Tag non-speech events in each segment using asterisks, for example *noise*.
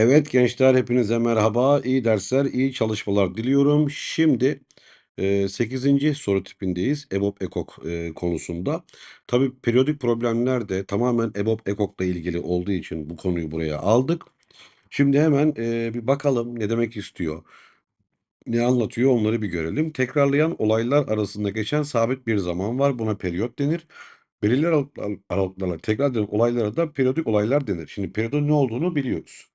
Evet gençler hepinize merhaba. İyi dersler, iyi çalışmalar diliyorum. Şimdi eee 8. soru tipindeyiz. EBOB EKOK eee, konusunda. Tabii periyodik problemler de tamamen EBOB EKOK'la ilgili olduğu için bu konuyu buraya aldık. Şimdi hemen eee, bir bakalım ne demek istiyor, ne anlatıyor onları bir görelim. Tekrarlayan olaylar arasında geçen sabit bir zaman var. Buna periyot denir. Belirli aralıklar, aralıklarla tekrar eden olaylara da periyodik olaylar denir. Şimdi periyodun ne olduğunu biliyoruz.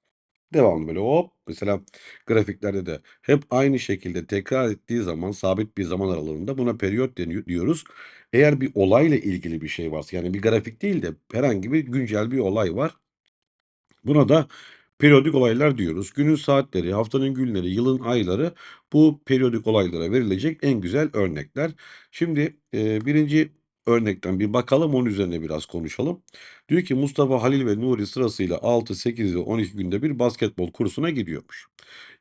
Devamlı böyle hop mesela grafiklerde de hep aynı şekilde tekrar ettiği zaman sabit bir zaman aralığında buna periyot deniyor diyoruz. Eğer bir olayla ilgili bir şey varsa yani bir grafik değil de herhangi bir güncel bir olay var. Buna da periyodik olaylar diyoruz. Günün saatleri, haftanın günleri, yılın ayları bu periyodik olaylara verilecek en güzel örnekler. Şimdi e, birinci örnekten bir bakalım onun üzerine biraz konuşalım. Diyor ki Mustafa, Halil ve Nuri sırasıyla 6, 8 ve 12 günde bir basketbol kursuna gidiyormuş.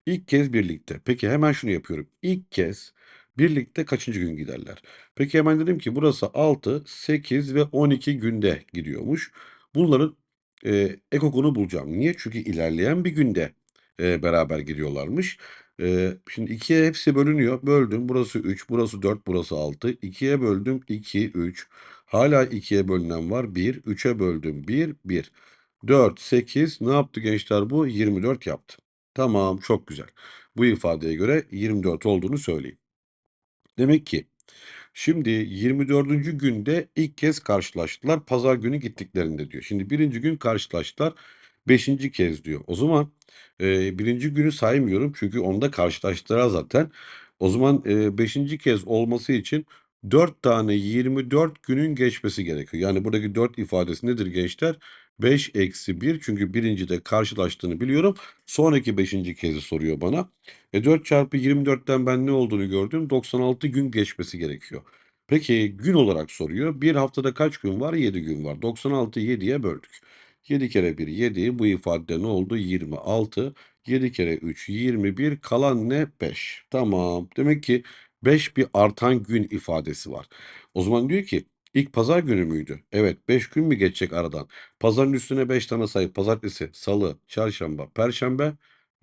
İlk kez birlikte. Peki hemen şunu yapıyorum. İlk kez birlikte kaçıncı gün giderler? Peki hemen dedim ki burası 6, 8 ve 12 günde gidiyormuş. Bunların Eee, ekokunu bulacağım. Niye? Çünkü ilerleyen bir günde, eee, beraber gidiyorlarmış. Eee, şimdi 2'ye hepsi bölünüyor. Böldüm. Burası 3, burası 4, burası 6. 2'ye böldüm 2, 3. Hala 2'ye bölünen var 1. 3'e böldüm 1, 1. 4, 8 ne yaptı gençler bu? 24 yaptı. Tamam, çok güzel. Bu ifadeye göre 24 olduğunu söyleyeyim. Demek ki Şimdi 24. günde ilk kez karşılaştılar. Pazar günü gittiklerinde diyor. Şimdi birinci gün karşılaştılar. Beşinci kez diyor. O zaman e, birinci günü saymıyorum çünkü onda karşılaştılar zaten. O zaman e, beşinci kez olması için 4 tane 24 günün geçmesi gerekiyor. Yani buradaki 4 ifadesi nedir gençler? 5 eksi 1 çünkü birincide karşılaştığını biliyorum. Sonraki beşinci kezi soruyor bana. E 4 çarpı 24'ten ben ne olduğunu gördüm. 96 gün geçmesi gerekiyor. Peki gün olarak soruyor. Bir haftada kaç gün var? 7 gün var. 96'yı 7'ye böldük. 7 kere 1 7. Bu ifade ne oldu? 26. 7 kere 3 21. Kalan ne? 5. Tamam. Demek ki 5 bir artan gün ifadesi var. O zaman diyor ki ilk pazar günü müydü? Evet 5 gün mü geçecek aradan? Pazarın üstüne 5 tane sayı. Pazartesi, salı, çarşamba, perşembe,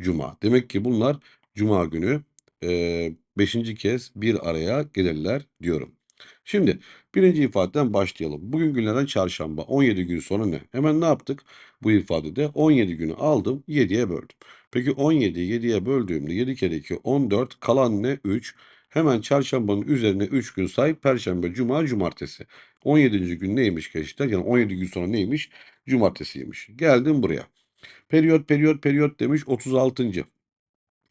cuma. Demek ki bunlar cuma günü eee 5. kez bir araya gelirler diyorum. Şimdi birinci ifadeden başlayalım. Bugün günlerden çarşamba 17 gün sonra ne? Hemen ne yaptık? Bu ifadede 17 günü aldım 7'ye böldüm. Peki 17'yi 7'ye böldüğümde 7 kere 2 14 kalan ne? 3. Hemen çarşambanın üzerine 3 gün say. Perşembe, cuma, cumartesi. 17. gün neymiş gençler? Yani 17 gün sonra neymiş? Cumartesiymiş. Geldim buraya. Periyot, periyot, periyot demiş 36.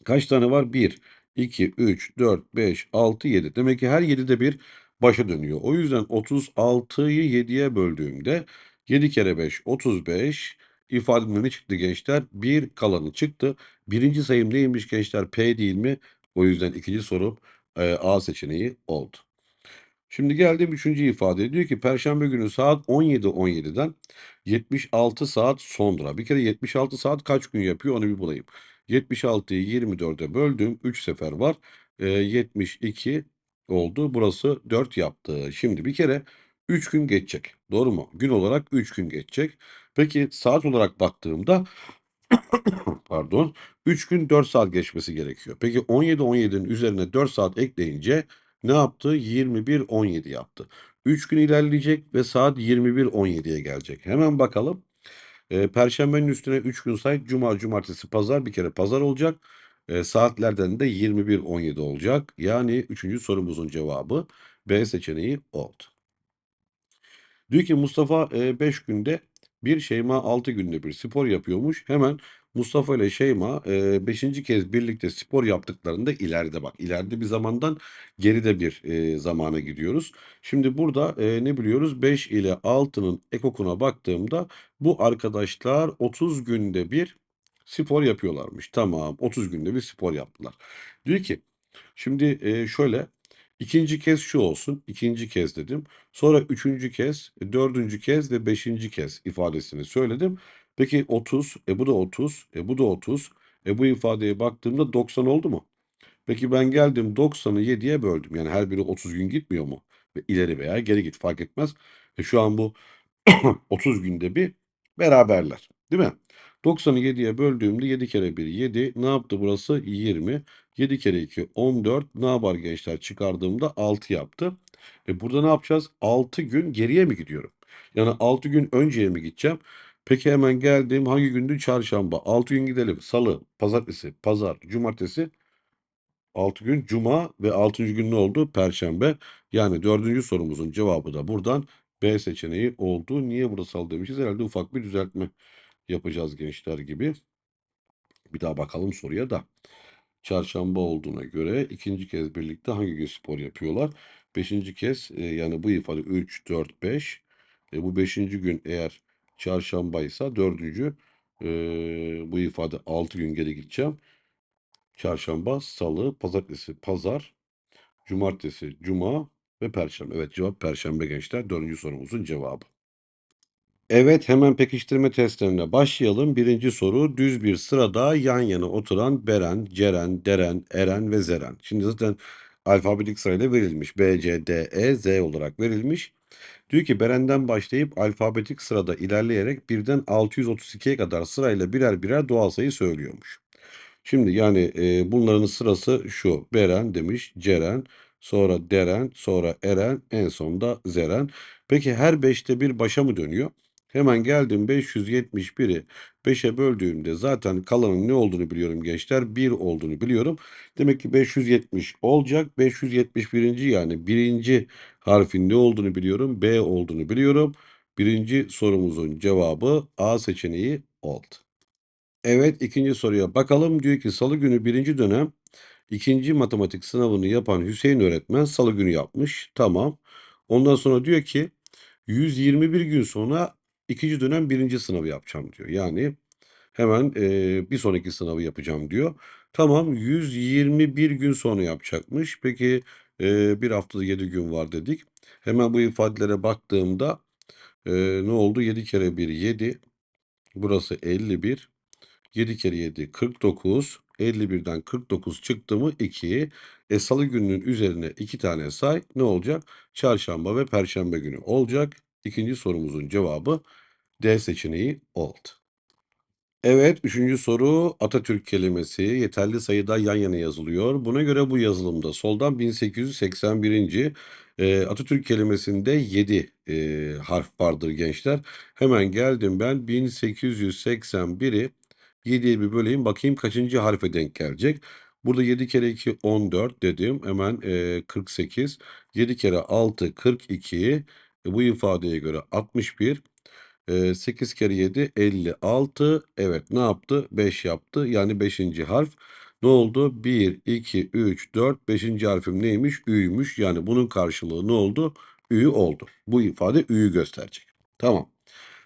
Kaç tane var? 1, 2, 3, 4, 5, 6, 7. Demek ki her 7'de bir başa dönüyor. O yüzden 36'yı 7'ye böldüğümde 7 kere 5 35 ifademde ne çıktı gençler? 1 kalanı çıktı. Birinci sayım neymiş gençler? P değil mi? O yüzden ikinci soru e, A seçeneği oldu. Şimdi geldim üçüncü ifade. Diyor ki Perşembe günü saat 17.17'den 76 saat sonra. Bir kere 76 saat kaç gün yapıyor onu bir bulayım. 76'yı 24'e böldüm. 3 sefer var. Ee, 72 oldu. Burası 4 yaptı. Şimdi bir kere 3 gün geçecek. Doğru mu? Gün olarak 3 gün geçecek. Peki saat olarak baktığımda *coughs* pardon 3 gün 4 saat geçmesi gerekiyor. Peki 17 17'nin üzerine 4 saat ekleyince ne yaptı? 21 17 yaptı. 3 gün ilerleyecek ve saat 21 17'ye gelecek. Hemen bakalım. Ee, Perşembenin üstüne 3 gün say. Cuma, cumartesi, pazar bir kere pazar olacak. Ee, saatlerden de 21 17 olacak. Yani 3. sorumuzun cevabı B seçeneği oldu. Diyor ki Mustafa 5 günde bir Şeyma 6 günde bir spor yapıyormuş. Hemen Mustafa ile Şeyma 5. kez birlikte spor yaptıklarında ileride bak ileride bir zamandan geride bir e, zamana gidiyoruz. Şimdi burada e, ne biliyoruz? 5 ile 6'nın ekokuna baktığımda bu arkadaşlar 30 günde bir spor yapıyorlarmış. Tamam 30 günde bir spor yaptılar. Diyor ki şimdi e, şöyle ikinci kez şu olsun. ikinci kez dedim. Sonra üçüncü kez, e, dördüncü kez ve beşinci kez ifadesini söyledim. Peki 30, e bu da 30, e bu da 30. E bu ifadeye baktığımda 90 oldu mu? Peki ben geldim 90'ı 7'ye böldüm. Yani her biri 30 gün gitmiyor mu? Ve ileri veya geri git fark etmez. E şu an bu *clears throat* 30 günde bir beraberler. Değil mi? 90'ı 7'ye böldüğümde 7 kere 1 7. Ne yaptı burası? 20. 7 kere 2 14. Ne yapar gençler? Çıkardığımda 6 yaptı. E burada ne yapacağız? 6 gün geriye mi gidiyorum? Yani 6 gün önceye mi gideceğim? Peki hemen geldim. Hangi gündü? Çarşamba. 6 gün gidelim. Salı, pazartesi, pazar, cumartesi. 6 gün cuma ve 6. gün ne oldu? Perşembe. Yani 4. sorumuzun cevabı da buradan B seçeneği oldu. Niye burada salı demişiz? Herhalde ufak bir düzeltme yapacağız gençler gibi. Bir daha bakalım soruya da. Çarşamba olduğuna göre ikinci kez birlikte hangi gün spor yapıyorlar? Beşinci kez e, yani bu ifade 3, 4, 5. E, bu beşinci gün eğer çarşambaysa dördüncü e, bu ifade 6 gün geri gideceğim. Çarşamba, salı, pazartesi, pazar, cumartesi, cuma ve perşembe. Evet cevap perşembe gençler. Dördüncü sorumuzun cevabı. Evet, hemen pekiştirme testlerine başlayalım. Birinci soru, düz bir sırada yan yana oturan Beren, Ceren, Deren, Eren ve Zeren. Şimdi zaten alfabetik sırayla verilmiş. B, C, D, E, Z olarak verilmiş. Diyor ki Beren'den başlayıp alfabetik sırada ilerleyerek birden 632'ye kadar sırayla birer birer doğal sayı söylüyormuş. Şimdi yani e, bunların sırası şu. Beren demiş, Ceren, sonra Deren, sonra Eren, en sonda Zeren. Peki her beşte bir başa mı dönüyor? Hemen geldim 571'i 5'e böldüğümde zaten kalanın ne olduğunu biliyorum gençler. 1 olduğunu biliyorum. Demek ki 570 olacak. 571. yani birinci harfin ne olduğunu biliyorum. B olduğunu biliyorum. Birinci sorumuzun cevabı A seçeneği oldu. Evet, ikinci soruya bakalım. Diyor ki salı günü birinci dönem ikinci matematik sınavını yapan Hüseyin öğretmen salı günü yapmış. Tamam. Ondan sonra diyor ki 121 gün sonra ikinci dönem birinci sınavı yapacağım diyor. Yani hemen e, bir sonraki sınavı yapacağım diyor. Tamam 121 gün sonra yapacakmış. Peki e, bir haftada 7 gün var dedik. Hemen bu ifadelere baktığımda e, ne oldu? 7 kere 1 7. Burası 51. 7 kere 7 49. 51'den 49 çıktı mı 2. E salı gününün üzerine 2 tane say. Ne olacak? Çarşamba ve perşembe günü olacak. İkinci sorumuzun cevabı D seçeneği oldu. Evet, üçüncü soru Atatürk kelimesi yeterli sayıda yan yana yazılıyor. Buna göre bu yazılımda soldan 1881. e, Atatürk kelimesinde 7 e, harf vardır gençler. Hemen geldim ben 1881'i 7'ye bir böleyim bakayım kaçıncı harfe denk gelecek. Burada 7 kere 2 14 dedim. Hemen e, 48. 7 kere 6 42. E, bu ifadeye göre 61. E, 8 kere 7 56. Evet ne yaptı? 5 yaptı. Yani 5. harf. Ne oldu? 1, 2, 3, 4, 5. harfim neymiş? Ü'ymüş. Yani bunun karşılığı ne oldu? Ü oldu. Bu ifade Ü'yü gösterecek. Tamam.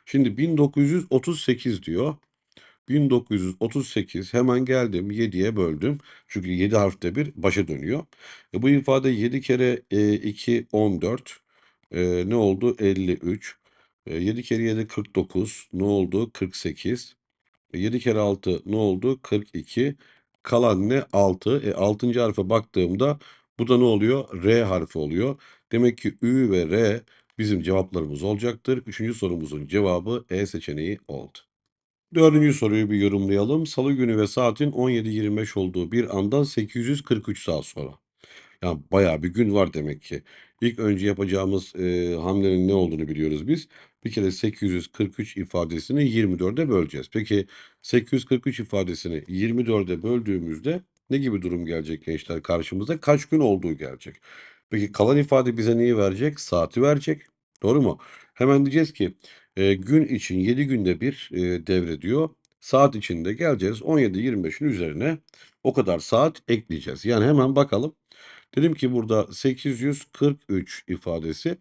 Şimdi 1938 diyor. 1938 hemen geldim 7'ye böldüm. Çünkü 7 harfte bir başa dönüyor. E, bu ifade 7 kere e, 2 14. E, ne oldu? 53. E, 7 kere 7 49. Ne oldu? 48. E, 7 kere 6 ne oldu? 42. Kalan ne? 6. E, 6. harfe baktığımda bu da ne oluyor? R harfi oluyor. Demek ki Ü ve R bizim cevaplarımız olacaktır. Üçüncü sorumuzun cevabı E seçeneği oldu. Dördüncü soruyu bir yorumlayalım. Salı günü ve saatin 17.25 olduğu bir andan 843 saat sonra. Yani bayağı bir gün var demek ki. İlk önce yapacağımız e, hamlenin ne olduğunu biliyoruz biz. Bir kere 843 ifadesini 24'e böleceğiz. Peki 843 ifadesini 24'e böldüğümüzde ne gibi durum gelecek gençler karşımıza? Kaç gün olduğu gelecek. Peki kalan ifade bize neyi verecek? Saati verecek. Doğru mu? Hemen diyeceğiz ki e, gün için 7 günde bir e, devrediyor. Saat içinde geleceğiz 17-25'in üzerine o kadar saat ekleyeceğiz. Yani hemen bakalım. Dedim ki burada 843 ifadesi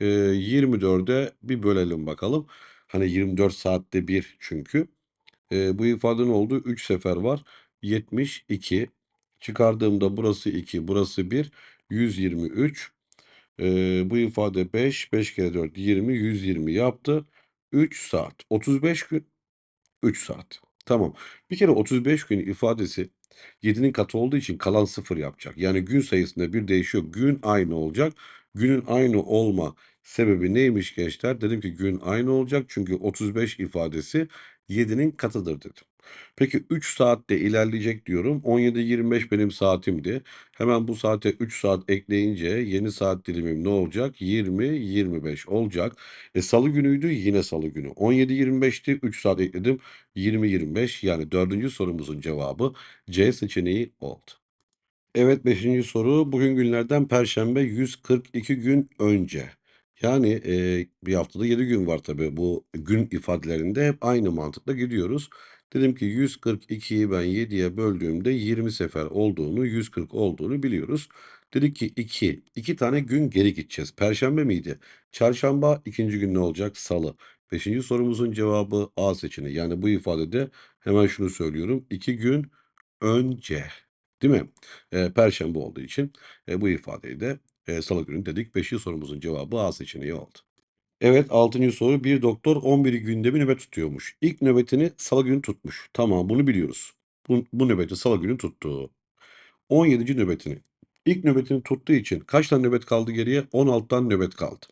e, 24'e bir bölelim bakalım. Hani 24 saatte bir çünkü. E, bu ifadenin olduğu 3 sefer var. 72 çıkardığımda burası 2 burası 1 123 e, bu ifade 5 5 kere 4 20 120 yaptı. 3 saat 35 gün 3 saat. Tamam. Bir kere 35 gün ifadesi 7'nin katı olduğu için kalan 0 yapacak. Yani gün sayısında bir değişiyor. Gün aynı olacak. Günün aynı olma sebebi neymiş gençler? Dedim ki gün aynı olacak çünkü 35 ifadesi 7'nin katıdır dedim. Peki 3 saatte ilerleyecek diyorum. 17.25 benim saatimdi. Hemen bu saate 3 saat ekleyince yeni saat dilimim ne olacak? 20-25 olacak. E, salı günüydü yine salı günü. 17.25'ti 3 saat ekledim. 20-25 yani dördüncü sorumuzun cevabı C seçeneği oldu. Evet, beşinci soru. Bugün günlerden Perşembe 142 gün önce. Yani, eee, 1 haftada 7 gün var tabii. Bu gün ifadelerinde hep aynı mantıkla gidiyoruz. Dedim ki 142'yi ben 7'ye böldüğümde 20 sefer olduğunu, 140 olduğunu biliyoruz. Dedik ki 2, 2 tane gün geri gideceğiz. Perşembe miydi? Çarşamba, ikinci gün ne olacak? Salı. Beşinci sorumuzun cevabı A seçeneği. Yani bu ifadede hemen şunu söylüyorum. 2 gün önce. Değil mi? Eee, perşembe olduğu için, eee, bu ifadeyi de, eee, salı günü dedik. Beşinci sorumuzun cevabı A seçeneği oldu. Evet, altıncı soru. Bir doktor 11 günde bir nöbet tutuyormuş. İlk nöbetini salı günü tutmuş. Tamam, bunu biliyoruz. Bu bu nöbeti salı günü tuttu. 17. nöbetini. İlk nöbetini tuttuğu için kaç tane nöbet kaldı geriye? 16 tane nöbet kaldı.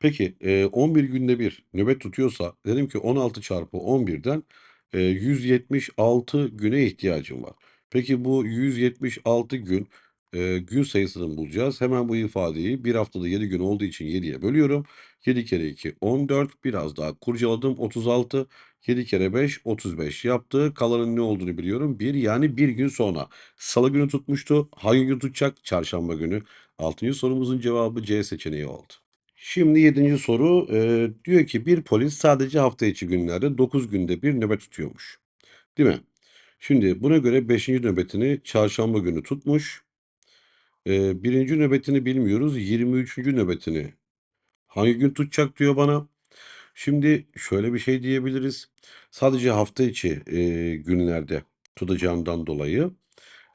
Peki, eee, 11 günde bir nöbet tutuyorsa dedim ki 16 çarpı 11'den, eee, 176 güne ihtiyacım var. Peki bu 176 gün, eee, gün sayısını bulacağız. Hemen bu ifadeyi 1 haftada 7 gün olduğu için 7'ye bölüyorum. 7 kere 2 14 biraz daha kurcaladım 36 7 kere 5 35 yaptı. Kalanın ne olduğunu biliyorum. 1 yani 1 gün sonra. Salı günü tutmuştu. Hangi gün tutacak? Çarşamba günü. Altıncı sorumuzun cevabı C seçeneği oldu. Şimdi 7. soru, eee, diyor ki bir polis sadece hafta içi günlerde 9 günde bir nöbet tutuyormuş. Değil mi? Şimdi buna göre 5. nöbetini çarşamba günü tutmuş. Eee 1. nöbetini bilmiyoruz. 23. nöbetini hangi gün tutacak diyor bana. Şimdi şöyle bir şey diyebiliriz. Sadece hafta içi, eee, günlerde tutacağından dolayı,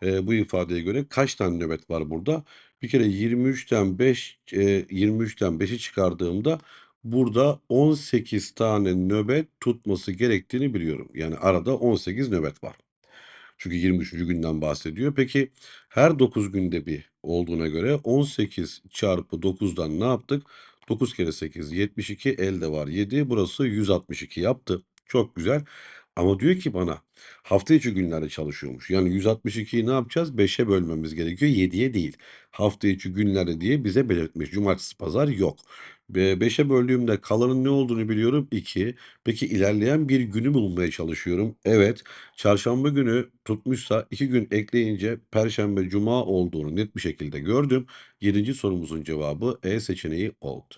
eee, bu ifadeye göre kaç tane nöbet var burada? Bir kere 23'ten 5, eee, 23'ten 5'i çıkardığımda burada 18 tane nöbet tutması gerektiğini biliyorum. Yani arada 18 nöbet var. Çünkü 23'üncü günden bahsediyor. Peki her 9 günde bir olduğuna göre 18 çarpı 9'dan ne yaptık? 9 kere 8 72 elde var 7 burası 162 yaptı. Çok güzel. Ama diyor ki bana hafta içi günlerde çalışıyormuş. Yani 162'yi ne yapacağız? 5'e bölmemiz gerekiyor 7'ye değil. Hafta içi günlerde diye bize belirtmiş. Cumartesi, pazar yok. Be 5'e böldüğümde kalanın ne olduğunu biliyorum 2. Peki ilerleyen bir günü bulmaya çalışıyorum. Evet. Çarşamba günü tutmuşsa 2 gün ekleyince perşembe, cuma olduğunu net bir şekilde gördüm. 7. sorumuzun cevabı E seçeneği oldu.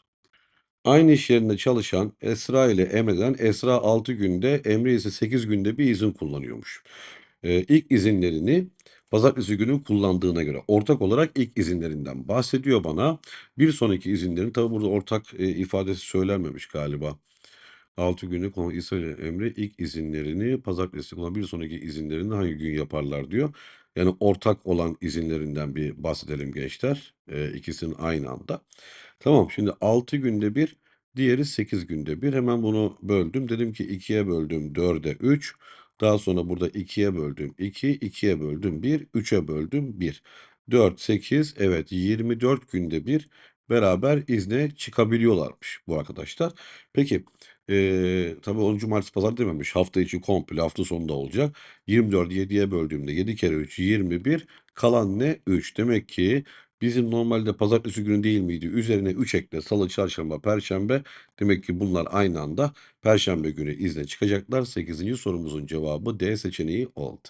Aynı iş yerinde çalışan Esra ile Emre'den Esra 6 günde, Emre ise 8 günde bir izin kullanıyormuş. Eee, ilk izinlerini pazartesi günü kullandığına göre ortak olarak ilk izinlerinden bahsediyor bana. Bir sonraki izinlerin tabi burada ortak, eee, ifadesi söylenmemiş galiba. 6 günlük olan İsa ile Emre ilk izinlerini pazartesi kullan bir sonraki izinlerini hangi gün yaparlar diyor. Yani ortak olan izinlerinden bir bahsedelim gençler. Eee, ikisinin aynı anda. Tamam, şimdi 6 günde bir, diğeri 8 günde bir. Hemen bunu böldüm. Dedim ki 2'ye böldüm 4'e 3. Daha sonra burada 2'ye böldüm 2, 2'ye böldüm 1, 3'e böldüm 1. 4, 8, evet 24 günde bir beraber izne çıkabiliyorlarmış bu arkadaşlar. Peki, eee, tabii onu cumartesi, pazar dememiş. Hafta içi komple hafta sonu da olacak. 24'ü 7'ye böldüğümde 7 kere 3 21 kalan ne? 3. Demek ki bizim normalde pazartesi günü değil miydi? Üzerine 3 ekle salı, çarşamba, perşembe. Demek ki bunlar aynı anda perşembe günü izne çıkacaklar. 8. sorumuzun cevabı D seçeneği oldu.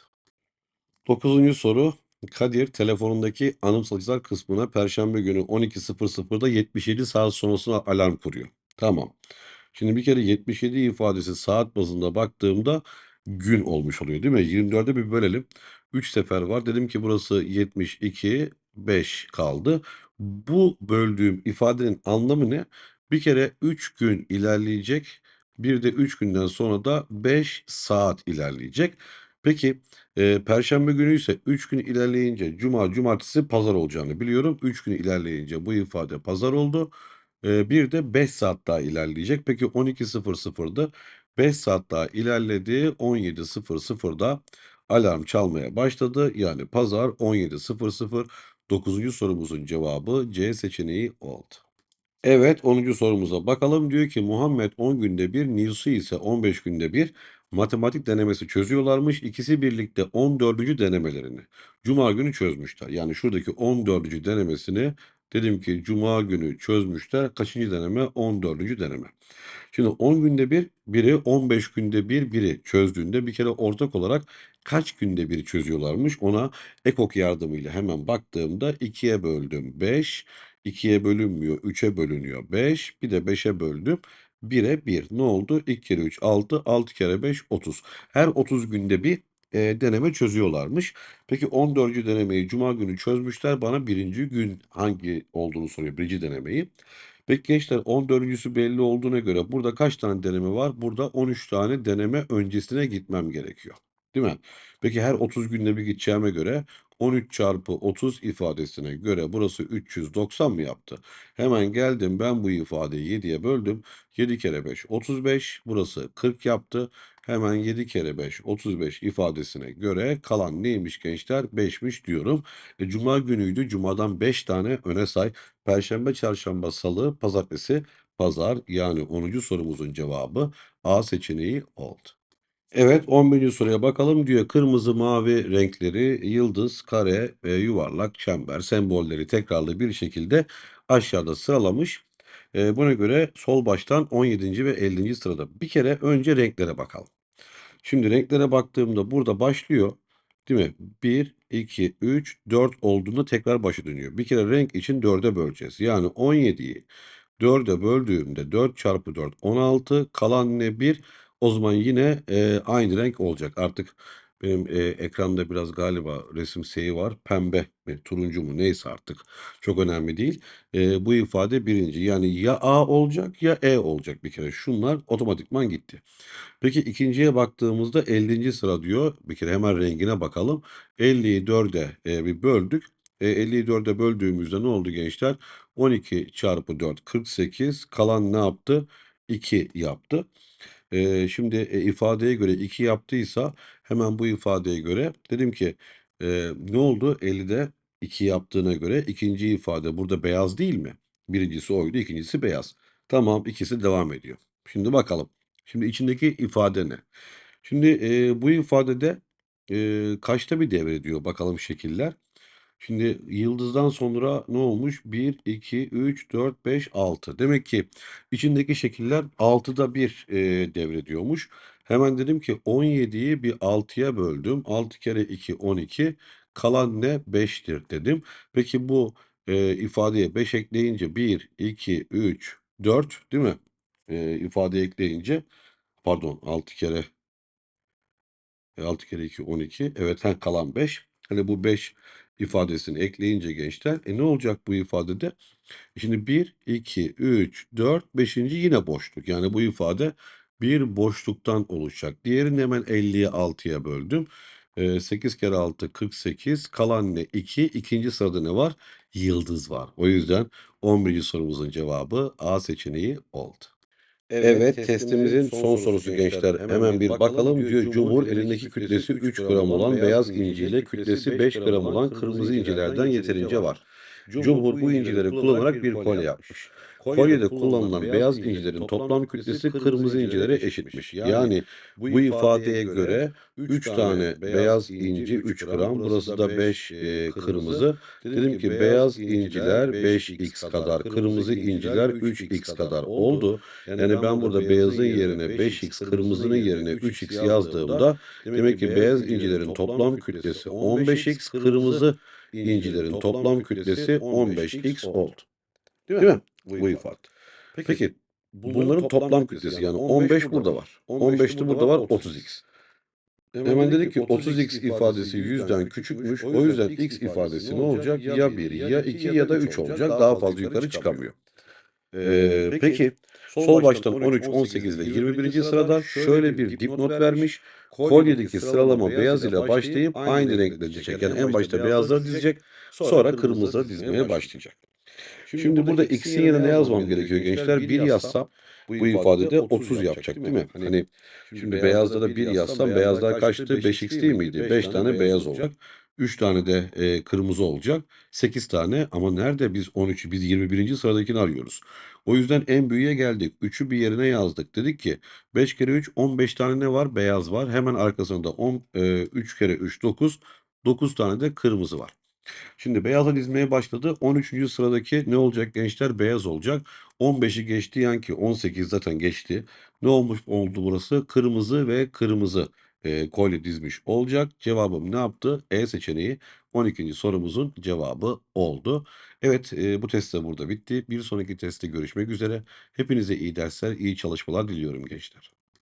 9. soru. Kadir telefonundaki anımsatıcılar kısmına perşembe günü 12.00'da 77 saat sonrasına alarm kuruyor. Tamam. Şimdi bir kere 77 ifadesi saat bazında baktığımda gün olmuş oluyor değil mi? 24'e bir bölelim. 3 sefer var. Dedim ki burası 72, 5 kaldı. Bu böldüğüm ifadenin anlamı ne? Bir kere 3 gün ilerleyecek. Bir de 3 günden sonra da 5 saat ilerleyecek. Peki, eee, perşembe günü ise 3 gün ilerleyince cuma, cumartesi, pazar olacağını biliyorum. 3 gün ilerleyince bu ifade pazar oldu. Eee, bir de 5 saat daha ilerleyecek. Peki 12.00'da 5 saat daha ilerledi. 17.00'da alarm çalmaya başladı. Yani pazar 17.00 9. sorumuzun cevabı C seçeneği oldu. Evet 10. sorumuza bakalım. Diyor ki Muhammed 10 günde bir, Nilsu ise 15 günde bir matematik denemesi çözüyorlarmış. İkisi birlikte 14. denemelerini Cuma günü çözmüşler. Yani şuradaki 14. denemesini dedim ki Cuma günü çözmüşler. Kaçıncı deneme? 14. deneme. Şimdi 10 günde bir, biri 15 günde bir, biri çözdüğünde bir kere ortak olarak kaç günde bir çözüyorlarmış ona ekok yardımıyla hemen baktığımda 2'ye böldüm 5, 2'ye bölünmüyor 3'e bölünüyor 5, bir de 5'e böldüm 1'e 1. Ne oldu? 2 kere 3 6, 6 kere 5 30. Her 30 günde bir e, deneme çözüyorlarmış. Peki 14. denemeyi Cuma günü çözmüşler. Bana birinci gün hangi olduğunu soruyor. Birinci denemeyi. Peki gençler 14.sü belli olduğuna göre burada kaç tane deneme var? Burada 13 tane deneme öncesine gitmem gerekiyor. Değil mi? Peki her 30 günde bir gideceğime göre 13 çarpı 30 ifadesine göre burası 390 mı yaptı? Hemen geldim ben bu ifadeyi 7'ye böldüm. 7 kere 5 35 burası 40 yaptı. Hemen 7 kere 5 35 ifadesine göre kalan neymiş gençler? 5'miş diyorum. E, Cuma günüydü. Cumadan 5 tane öne say. Perşembe, çarşamba, salı, pazartesi, pazar yani 10. sorumuzun cevabı A seçeneği oldu. Evet 11. soruya bakalım diyor. Kırmızı, mavi renkleri yıldız, kare, e, yuvarlak, çember sembolleri tekrarlı bir şekilde aşağıda sıralamış. E, buna göre sol baştan 17. ve 50. sırada. Bir kere önce renklere bakalım. Şimdi renklere baktığımda burada başlıyor. Değil mi? 1, 2, 3, 4 olduğunda tekrar başı dönüyor. Bir kere renk için 4'e böleceğiz. Yani 17'yi 4'e böldüğümde 4 çarpı 4 16 kalan ne 1 o zaman yine e, aynı renk olacak. Artık benim e, ekranda biraz galiba resim şeyi var. Pembe mi turuncu mu neyse artık çok önemli değil. E, bu ifade birinci yani ya A olacak ya E olacak bir kere. Şunlar otomatikman gitti. Peki ikinciye baktığımızda 50. sıra diyor. Bir kere hemen rengine bakalım. 50'yi 4'e e, bir böldük. E, 50'yi 4'e böldüğümüzde ne oldu gençler? 12 çarpı 4 48. Kalan ne yaptı? 2 yaptı. E, şimdi e, ifadeye göre 2 yaptıysa hemen bu ifadeye göre dedim ki e, ne oldu? 50'de 2 yaptığına göre ikinci ifade burada beyaz değil mi? Birincisi oydu, ikincisi beyaz. Tamam ikisi devam ediyor. Şimdi bakalım. Şimdi içindeki ifade ne? Şimdi e, bu ifadede e, kaçta bir devrediyor bakalım şekiller. Şimdi yıldızdan sonra ne olmuş? 1, 2, 3, 4, 5, 6. Demek ki içindeki şekiller 6'da bir e, devrediyormuş. Hemen dedim ki 17'yi bir 6'ya böldüm. 6 kere 2, 12. Kalan ne? 5'tir dedim. Peki bu e, ifadeye 5 ekleyince 1, 2, 3, 4 değil mi? E, ifade ekleyince pardon 6 kere 6 kere 2 12. Evet ha, kalan 5. Hani bu 5 ifadesini ekleyince gençler e ne olacak bu ifadede? Şimdi 1, 2, 3, 4, 5. yine boşluk. Yani bu ifade bir boşluktan oluşacak. Diğerini hemen 50'ye 6'ya böldüm. E, 8 kere 6 48. Kalan ne? 2. İkinci sırada ne var? Yıldız var. O yüzden 11. sorumuzun cevabı A seçeneği oldu. Evet, testimizin son sorusu gençler. Hemen bir bakalım diyor. Cumhur elindeki kütlesi 3 gram olan beyaz inci ile kütlesi 5 gram olan kırmızı incilerden yeterince var. Cumhur bu incileri kullanarak bir kolye yapmış. Kolyede kullanılan beyaz incilerin toplam kütlesi kırmızı incilere eşitmiş. Yani bu ifadeye göre 3 tane beyaz inci 3 gram, burası da 5 e, kırmızı. Dedim ki beyaz inciler 5x kadar, kırmızı inciler 3x kadar oldu. Yani ben burada beyazın yerine 5x, kırmızının yerine 3x yazdığımda demek ki beyaz incilerin toplam kütlesi 15x, kırmızı incilerin toplam kütlesi 15x oldu. Değil mi? Bu ifade. Peki bunların toplam kütlesi yani 15 burada var. 15 de burada var 30x. Hemen dedik ki 30x ifadesi 100'den küçükmüş. O yüzden x ifadesi ne olacak? Ya 1, ya 2 ya da 3 olacak. Daha fazla yukarı çıkamıyor. Ee, peki sol baştan 13, 18 ve 21. sırada şöyle bir dipnot vermiş. Kolyedeki sıralama beyaz ile başlayıp aynı renkle dizecek. Yani en başta beyazları dizecek, sonra kırmızıları dizmeye başlayacak. Şimdi burada x'in yerine ne yazmam gerekiyor gençler? 1 yazsam bu ifadede 30 yapacak değil mi? Hani şimdi beyazda da 1 yazsam beyazlar kaçtı? 5x değil miydi? 5 tane beyaz olacak. 3 tane de, eee, kırmızı olacak. 8 tane ama nerede biz 13'ü biz 21'inci sıradakini arıyoruz. O yüzden en büyüğe geldik. 3'ü bir yerine yazdık. Dedik ki 5 kere 3 15 tane ne var? Beyaz var. Hemen arkasında on eee, 3 kere 3 9 9 tane de kırmızı var. Şimdi beyazla dizmeye başladı. 13'üncü sıradaki ne olacak gençler? Beyaz olacak. 15'i geçti yan ki 18 zaten geçti. Ne olmuş oldu burası? Kırmızı ve kırmızı eee, kolye dizmiş olacak. Cevabım ne yaptı? E seçeneği 12. sorumuzun cevabı oldu. Evet, eee, bu test de burada bitti. Bir sonraki testte görüşmek üzere. Hepinize iyi dersler, iyi çalışmalar diliyorum gençler.